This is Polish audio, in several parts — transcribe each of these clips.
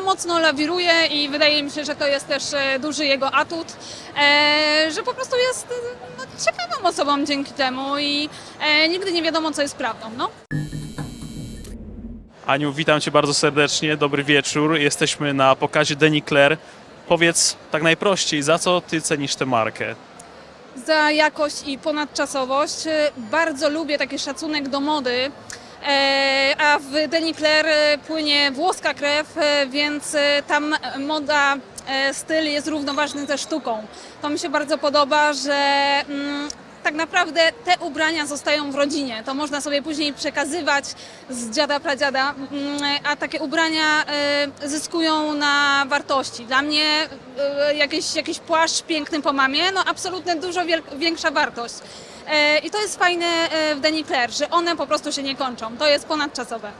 mocno lawiruje i wydaje mi się, że to jest też e, duży jego atut, e, że po prostu jest e, no, ciekawą osobą dzięki temu i nigdy nie wiadomo, co jest prawdą. No. Aniu, witam Cię bardzo serdecznie, dobry wieczór. Jesteśmy na pokazie Deni Claire. Powiedz tak najprościej, za co Ty cenisz tę markę? za jakość i ponadczasowość. Bardzo lubię taki szacunek do mody. E, A w Denis Claire e, płynie włoska krew, e, więc tam moda, styl jest równoważny ze sztuką. To mi się bardzo podoba, że mm, tak naprawdę te ubrania zostają w rodzinie. To można sobie później przekazywać z dziada pradziada, mm, a takie ubrania zyskują na wartości. Dla mnie jakiś, jakiś płaszcz piękny po mamie, no absolutnie dużo większa wartość. E, I to jest fajne e, w Denis Claire, że one po prostu się nie kończą. To jest ponadczasowe.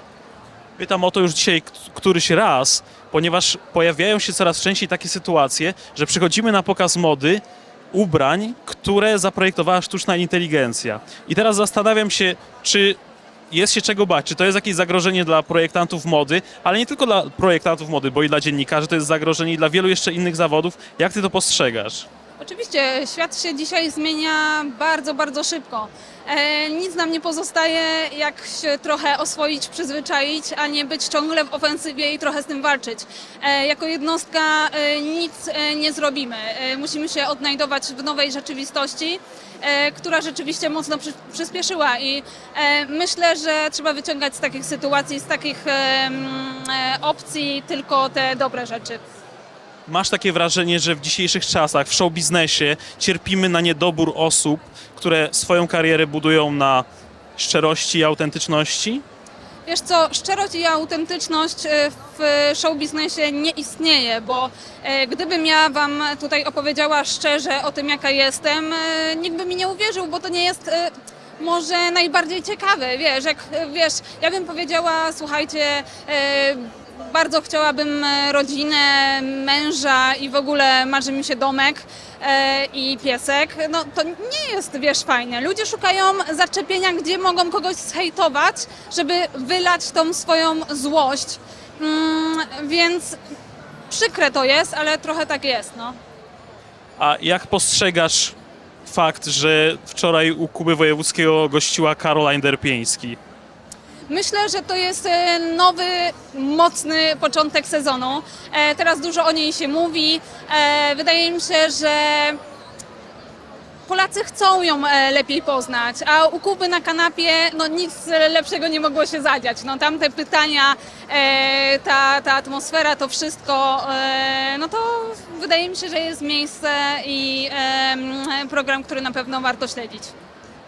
Pytam o to już dzisiaj któryś raz, ponieważ pojawiają się coraz częściej takie sytuacje, że przychodzimy na pokaz mody ubrań, które zaprojektowała sztuczna inteligencja. I teraz zastanawiam się, czy jest się czego bać, czy to jest jakieś zagrożenie dla projektantów mody, ale nie tylko dla projektantów mody, bo i dla dziennikarzy to jest zagrożenie i dla wielu jeszcze innych zawodów. Jak ty to postrzegasz? Oczywiście, świat się dzisiaj zmienia bardzo, bardzo szybko. E, nic nam nie pozostaje, jak się trochę oswoić, przyzwyczaić, a nie być ciągle w ofensywie i trochę z tym walczyć. E, jako jednostka e, nic e, nie zrobimy. E, musimy się odnajdować w nowej rzeczywistości, e, która rzeczywiście mocno przy, przyspieszyła i e, myślę, że trzeba wyciągać z takich sytuacji, z takich e, e, opcji tylko te dobre rzeczy. Masz takie wrażenie, że w dzisiejszych czasach w show biznesie cierpimy na niedobór osób, które swoją karierę budują na szczerości i autentyczności? Wiesz co, szczerość i autentyczność e, w show biznesie nie istnieje, bo e, gdybym ja wam tutaj opowiedziała szczerze o tym, jaka jestem, e, nikt by mi nie uwierzył, bo to nie jest może najbardziej ciekawe, wiesz, jak wiesz, ja bym powiedziała, słuchajcie, bardzo chciałabym e, rodzinę, męża i w ogóle marzy mi się domek e, i piesek. No to nie jest, wiesz, fajne. Ludzie szukają zaczepienia, gdzie mogą kogoś zhejtować, żeby wylać tą swoją złość. Mm, więc przykre to jest, ale trochę tak jest, no. A jak postrzegasz fakt, że wczoraj u Kuby Wojewódzkiego gościła Caroline Derpieński? Myślę, że to jest e, nowy, mocny początek sezonu. E, Teraz dużo o niej się mówi. E, Wydaje mi się, że Polacy chcą ją lepiej poznać, a u Kuby na kanapie no, nic lepszego nie mogło się zadziać. No, tam te pytania, ta, ta atmosfera, to wszystko, no to wydaje mi się, że jest miejsce i program, który na pewno warto śledzić.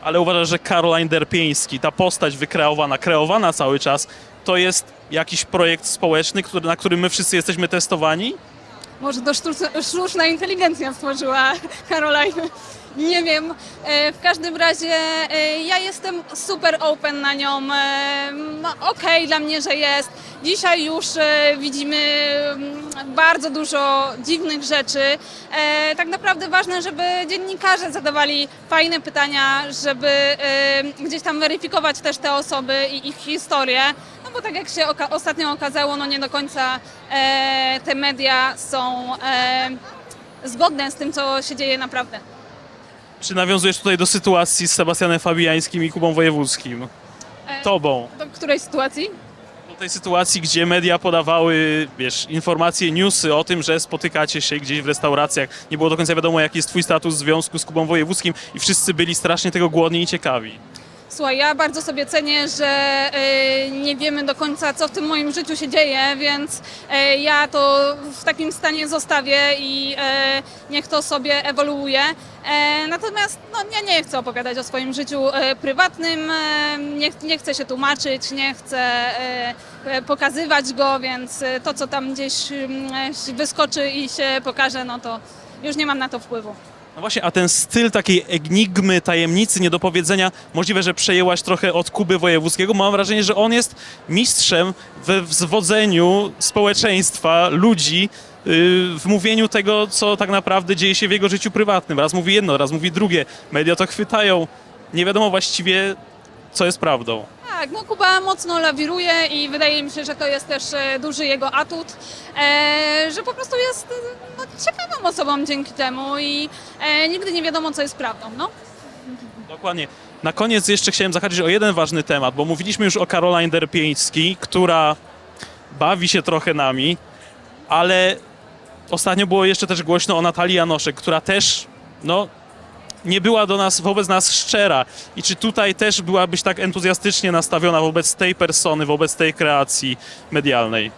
Ale uważasz, że Caroline Derpieński, ta postać wykreowana, kreowana cały czas, to jest jakiś projekt społeczny, który, na którym my wszyscy jesteśmy testowani? Może to sztuczna, inteligencja stworzyła Caroline. Nie wiem. E, W każdym razie e, ja jestem super open na nią. E, no, Okej dla mnie, że jest. Dzisiaj już widzimy mm, bardzo dużo dziwnych rzeczy. Tak naprawdę ważne, żeby dziennikarze zadawali fajne pytania, żeby gdzieś tam weryfikować też te osoby i ich historię. No bo tak jak się oka- ostatnio okazało, no nie do końca te media są zgodne z tym, co się dzieje naprawdę. Czy nawiązujesz tutaj do sytuacji z Sebastianem Fabiańskim i Kubą Wojewódzkim? E, Tobą. Do której sytuacji? Do tej sytuacji, gdzie media podawały, wiesz, informacje, newsy o tym, że spotykacie się gdzieś w restauracjach. Nie było do końca wiadomo, jaki jest twój status w związku z Kubą Wojewódzkim i wszyscy byli strasznie tego głodni i ciekawi. Słuchaj, ja bardzo sobie cenię, że e, nie wiemy do końca, co w tym moim życiu się dzieje, więc e, ja to w takim stanie zostawię i e, niech to sobie ewoluuje. E, Natomiast no, ja nie chcę opowiadać o swoim życiu prywatnym, nie, nie chcę się tłumaczyć, nie chcę pokazywać go, więc to, co tam gdzieś wyskoczy i się pokaże, no to już nie mam na to wpływu. No właśnie, a ten styl takiej enigmy, tajemnicy, niedopowiedzenia, możliwe, że przejęłaś trochę od Kuby Wojewódzkiego. Mam wrażenie, że on jest mistrzem we wzwodzeniu społeczeństwa, ludzi, yy, w mówieniu tego, co tak naprawdę dzieje się w jego życiu prywatnym. Raz mówi jedno, raz mówi drugie. Media to chwytają. Nie wiadomo właściwie, co jest prawdą. Tak, no Kuba mocno lawiruje i wydaje mi się, że to jest też e, duży jego atut, e, że po prostu jest e, no, ciekawą osobą dzięki temu i nigdy nie wiadomo, co jest prawdą. No. Dokładnie. Na koniec jeszcze chciałem zahaczyć o jeden ważny temat, bo mówiliśmy już o Caroline Derpieński, która bawi się trochę nami, ale ostatnio było jeszcze też głośno o Natalii Janoszek, która też, no, nie była do nas, wobec nas szczera. I czy tutaj też byłabyś tak entuzjastycznie nastawiona wobec tej persony, wobec tej kreacji medialnej?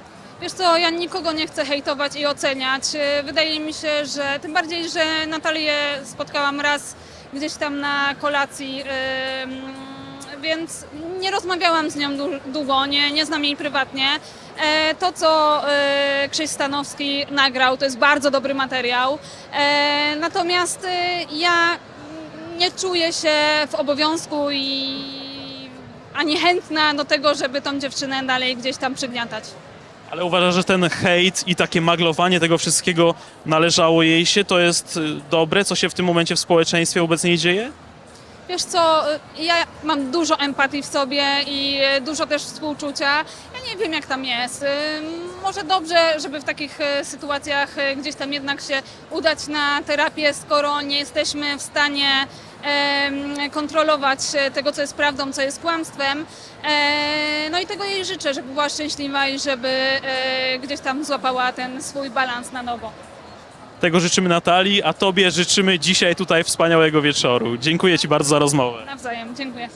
Wiesz co, ja nikogo nie chcę hejtować i oceniać. Wydaje mi się, że tym bardziej, że Natalię spotkałam raz gdzieś tam na kolacji, em, więc nie rozmawiałam z nią długo, nie, nie znam jej prywatnie. E, To, co e, Krzyś Stanowski nagrał, to jest bardzo dobry materiał. E, Natomiast ja nie czuję się w obowiązku i ani chętna do tego, żeby tą dziewczynę dalej gdzieś tam przygniatać. Ale uważasz, że ten hejt i takie maglowanie tego wszystkiego należało jej się? To jest y, dobre, co się w tym momencie w społeczeństwie obecnie dzieje? Wiesz co, ja mam dużo empatii w sobie i e, dużo też współczucia. Ja nie wiem, jak tam jest. Może dobrze, żeby w takich sytuacjach gdzieś tam jednak się udać na terapię, skoro nie jesteśmy w stanie kontrolować e, tego, co jest prawdą, co jest kłamstwem. E, No i tego jej życzę, żeby była szczęśliwa i żeby e, gdzieś tam złapała ten swój balans na nowo. Tego życzymy Natalii, a Tobie życzymy dzisiaj tutaj wspaniałego wieczoru. Dziękuję Ci bardzo za rozmowę. Nawzajem, dziękuję.